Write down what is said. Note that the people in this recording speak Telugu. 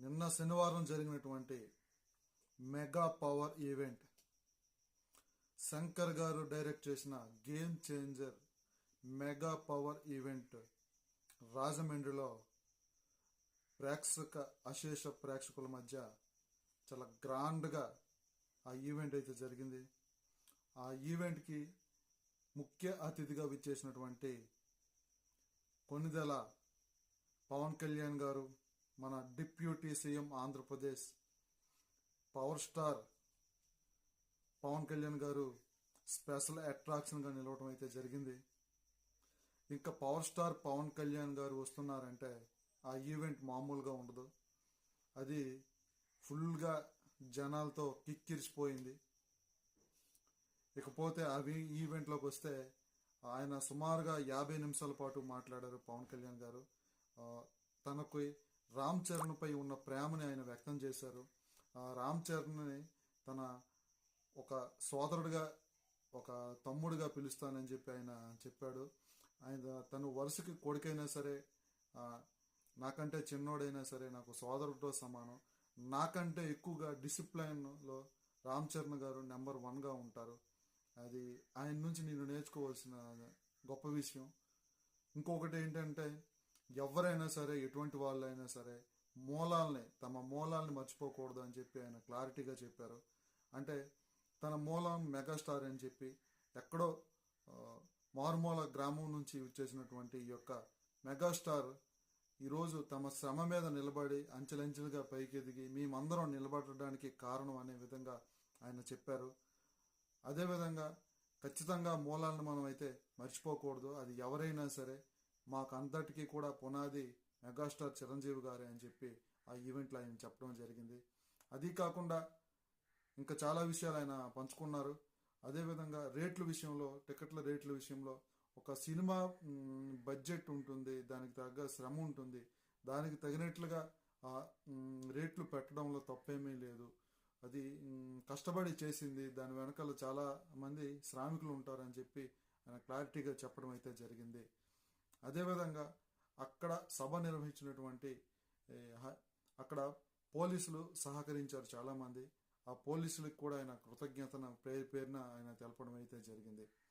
నిన్న శనివారం జరిగినటువంటి మెగా పవర్ ఈవెంట్. శంకర్ గారు డైరెక్ట్ చేసిన game changer mega power event రాజమండ్రిలో ప్రేక్షక అశేష ప్రేక్షకుల మధ్య చాలా గ్రాండ్గా ఆ ఈవెంట్ అయితే జరిగింది. ఆ ఈవెంట్కి ముఖ్య అతిథిగా విచ్చేసినటువంటి కొన్నిదెల పవన్ కళ్యాణ్ గారు మన deputy CM Andhra Pradesh power star Pawan Kalyan గారు స్పెషల్ అట్రాక్షన్గా నిలవడం అయితే జరిగింది. ఇంకా పవర్ స్టార్ పవన్ కళ్యాణ్ గారు వస్తున్నారంటే ఆ ఈవెంట్ మామూలుగా ఉండదు. అది ఫుల్గా జనాలతో కిక్కిరిసిపోయింది. ఇకపోతే అవి ఈవెంట్లోకి వస్తే ఆయన సుమారుగా యాభై నిమిషాల పాటు మాట్లాడారు పవన్ కళ్యాణ్ గారు. తనకు రామ్ చరణ్పై ఉన్న ప్రేమని ఆయన వ్యక్తం చేశారు. ఆ రామ్ చరణ్ని తన ఒక సోదరుడిగా ఒక తమ్ముడిగా పిలుస్తానని చెప్పి ఆయన చెప్పాడు. ఆయన తను వరుసకి కొడుకైనా సరే నాకంటే చిన్నోడైనా సరే నాకు సోదరుడితో సమానం. నాకంటే ఎక్కువగా డిసిప్లైన్లో రామ్ చరణ్ గారు నెంబర్ వన్గా ఉంటారు. అది ఆయన నుంచి నేను నేర్చుకోవాల్సిన గొప్ప విషయం. ఇంకొకటి ఏంటంటే ఎవరైనా సరే ఎటువంటి వాళ్ళైనా సరే మూలాల్ని తమ మూలాల్ని మర్చిపోకూడదు అని చెప్పి ఆయన క్లారిటీగా చెప్పారు. అంటే తన మూలం మెగాస్టార్ అని చెప్పి ఎక్కడో మారుమూల గ్రామం నుంచి వచ్చేసినటువంటి ఈ యొక్క మెగాస్టార్ ఈరోజు తమ శ్రమ మీద నిలబడి అంచెలంచెలుగా పైకి ఎదిగి మేమందరం నిలబడడానికి కారణం అనే విధంగా ఆయన చెప్పారు. అదేవిధంగా ఖచ్చితంగా మూలాలను మనం అయితే మర్చిపోకూడదు. అది ఎవరైనా సరే మాకు కూడా పునాది మెగాస్టార్ చిరంజీవి గారే అని చెప్పి ఆ ఈవెంట్లో ఆయన చెప్పడం జరిగింది. అది కాకుండా ఇంకా చాలా విషయాలు ఆయన పంచుకున్నారు. అదేవిధంగా రేట్ల విషయంలో టికెట్ల రేట్ల విషయంలో ఒక సినిమా బడ్జెట్ ఉంటుంది దానికి తగ్గ శ్రమ ఉంటుంది. దానికి తగినట్లుగా ఆ రేట్లు పెట్టడంలో తప్పేమీ లేదు. అది కష్టపడి చేసింది. దాని వెనకాల చాలా మంది శ్రామికులు ఉంటారని చెప్పి ఆయన క్లారిటీగా చెప్పడం అయితే జరిగింది. అదేవిధంగా అక్కడ సభ నిర్వహించినటువంటి అక్కడ పోలీసులు సహకరించారు చాలామంది. ఆ పోలీసులకు కూడా ఆయన కృతజ్ఞతను పేరు పేరున ఆయన తెలపడం అయితే జరిగింది.